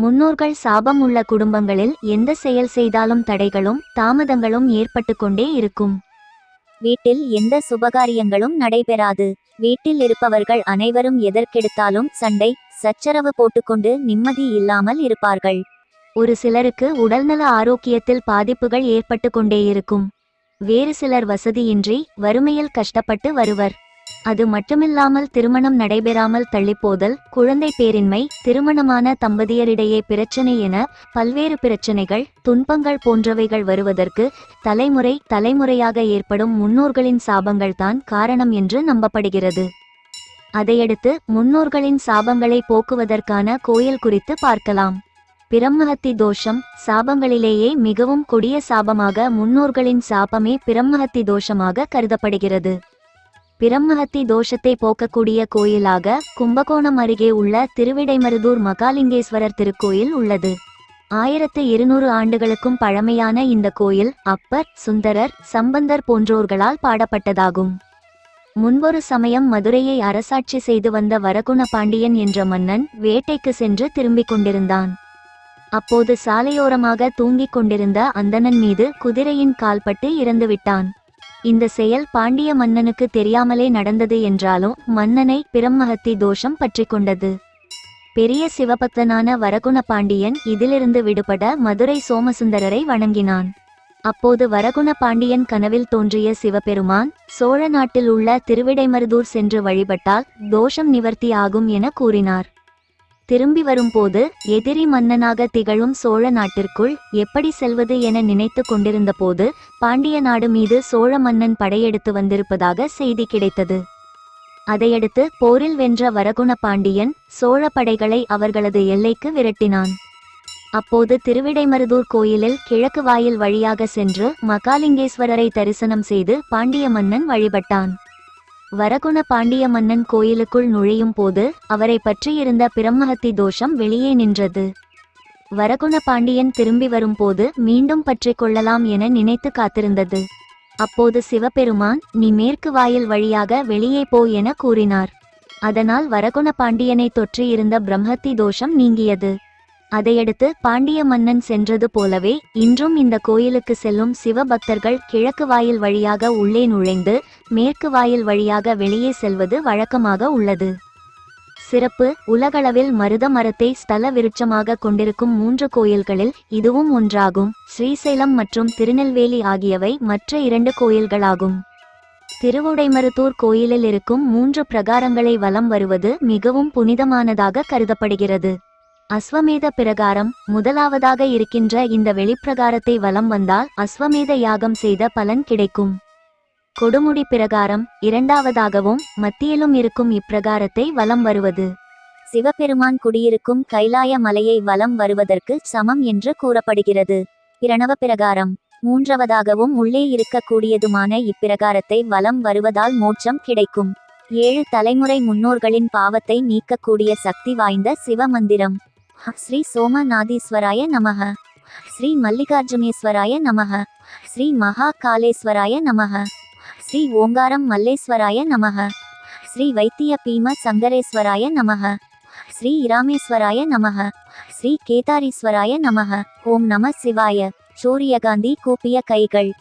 முன்னோர்கள் சாபம் உள்ள குடும்பங்களில் எந்த செயல் செய்தாலும் தடைகளும் தாமதங்களும் ஏற்பட்டு கொண்டே இருக்கும். வீட்டில் எந்த சுபகாரியங்களும் நடைபெறாது. வீட்டில் இருப்பவர்கள் அனைவரும் எதற்கெடுத்தாலும் சண்டை சச்சரவு போட்டுக்கொண்டு நிம்மதி இல்லாமல் இருப்பார்கள். ஒரு சிலருக்கு உடல்நல ஆரோக்கியத்தில் பாதிப்புகள் ஏற்பட்டு கொண்டே இருக்கும். வேறு சிலர் வசதியின்றி வறுமையில் கஷ்டப்பட்டு வருவர். அது மட்டுமில்லாமல் திருமணம் நடைபெறாமல் தள்ளிப்போதல் குழந்தை பேரின்மை திருமணமான தம்பதியரிடையே பிரச்சனை என பல்வேறு பிரச்சனைகள் துன்பங்கள் போன்றவைகள் வருவதற்கு தலைமுறை தலைமுறையாக ஏற்படும் முன்னோர்களின் சாபங்கள்தான் காரணம் என்று நம்பப்படுகிறது. அதையடுத்து முன்னோர்களின் சாபங்களை போக்குவதற்கான கோயில் குறித்து பார்க்கலாம். பிரம்மஹத்தி தோஷம் சாபங்களிலேயே மிகவும் கொடிய சாபமாக முன்னோர்களின் சாபமே பிரம்மஹத்தி தோஷமாக கருதப்படுகிறது. பிரம்மஹத்தி தோஷத்தை போக்கக்கூடிய கோயிலாக கும்பகோணம் அருகே உள்ள திருவிடைமருதூர் மகாலிங்கேஸ்வரர் திருக்கோயில் உள்ளது. ஆயிரத்து இருநூறு ஆண்டுகளுக்கும் பழமையான இந்த கோயில் அப்பர் சுந்தரர் சம்பந்தர் போன்றோர்களால் பாடப்பட்டதாகும். முன்பொரு சமயம் மதுரையை அரசாட்சி செய்து வந்த வரகுண பாண்டியன் என்ற மன்னன் வேட்டைக்கு சென்று திரும்பிக் கொண்டிருந்தான். அப்போது சாலையோரமாக தூங்கிக் கொண்டிருந்த அந்தணன் மீது குதிரையின் கால்பட்டு இறந்துவிட்டான். இந்த செயல் பாண்டிய மன்னனுக்கு தெரியாமலே நடந்தது என்றாலும் மன்னனை பிரம்மஹத்தி தோஷம் பற்றி கொண்டது. பெரிய சிவபக்தனான வரகுண பாண்டியன் இதிலிருந்து விடுபட மதுரை சோமசுந்தரரை வணங்கினான். அப்போது வரகுண பாண்டியன் கனவில் தோன்றிய சிவபெருமான் சோழ நாட்டில் உள்ள திருவிடைமருதூர் சென்று வழிபட்டால் தோஷம் நிவர்த்தி ஆகும் என கூறினார். திரும்பி வரும்போது எதிரி மன்னனாக திகழும் சோழ நாட்டிற்குள் எப்படி செல்வது என நினைத்து கொண்டிருந்தபோது பாண்டிய நாடு மீது சோழ மன்னன் படையெடுத்து வந்திருப்பதாக செய்தி கிடைத்தது. அதையடுத்து போரில் வென்ற வரகுண பாண்டியன் சோழ படைகளை அவர்களது எல்லைக்கு விரட்டினான். அப்போது திருவிடைமருதூர் கோயிலில் கிழக்கு வாயில் வழியாக சென்று மகாலிங்கேஸ்வரரை தரிசனம் செய்து பாண்டிய மன்னன் வழிபட்டான். வரகுண பாண்டிய மன்னன் கோயிலுக்குள் நுழையும் போது அவரை பற்றியிருந்த பிரம்மஹத்தி தோஷம் வெளியே நின்றது. வரகுண பாண்டியன் திரும்பி வரும்போது மீண்டும் பற்றி கொள்ளலாம் என நினைத்து காத்திருந்தது. அப்போது சிவபெருமான் நீ மேற்கு வாயில் வழியாக வெளியே போ என கூறினார். அதனால் வரகுண பாண்டியனை தொற்றியிருந்த பிரம்மஹத்தி தோஷம் நீங்கியது. அதையடுத்து பாண்டிய மன்னன் சென்றது போலவே இன்றும் இந்த கோயிலுக்கு செல்லும் சிவபக்தர்கள் கிழக்கு வாயில் வழியாக உள்ளே நுழைந்து மேற்கு வாயில் வழியாக வெளியே செல்வது வழக்கமாக உள்ளது. சிறப்பு உலகளவில் மருத மரத்தை ஸ்தல விருட்சமாக கொண்டிருக்கும் மூன்று கோயில்களில் இதுவும் ஒன்றாகும். ஸ்ரீசைலம் மற்றும் திருநெல்வேலி ஆகியவை மற்ற இரண்டு கோயில்களாகும். திருவுடைமருத்தூர் கோயிலில் இருக்கும் மூன்று பிரகாரங்களை வலம் வருவது மிகவும் புனிதமானதாக கருதப்படுகிறது. அஸ்வமேத பிரகாரம் முதலாவதாக இருக்கின்ற இந்த வெளிப்பிரகாரத்தை வலம் வந்தால் அஸ்வமேத யாகம் செய்த பலன் கிடைக்கும். கொடுமுடி பிரகாரம் இரண்டாவதாகவும் மத்தியிலும் இருக்கும் இப்பிரகாரத்தை வலம் வருவது. சிவபெருமான் குடியிருக்கும் கைலாய மலையை வலம் வருவதற்கு சமம் என்று கூறப்படுகிறது. பிரணவ பிரகாரம் மூன்றாவதாகவும் உள்ளே இருக்கக்கூடியதுமான இப்பிரகாரத்தை வலம் வருவதால் மோட்சம் கிடைக்கும். ஏழு தலைமுறை முன்னோர்களின் பாவத்தை நீக்கக்கூடிய சக்தி வாய்ந்த சிவமந்திரம். ஸ்ரீ சோமநாதீஸ்வராய நமக. ஸ்ரீ மல்லிகார்ஜுனேஸ்வராய நமக. ஸ்ரீ மகா காலேஸ்வராய நமக. ஸ்ரீ ஓங்காரம் மல்லேஸ்வராய நமக. ஸ்ரீ வைத்திய பீம சங்கரேஸ்வராய நமக. ஸ்ரீ இராமேஸ்வராய நமக. ஸ்ரீ கேதாரீஸ்வராய நமக. ஓம் நம சிவாய. சூரியகாந்தி கூப்பிய கைகள்.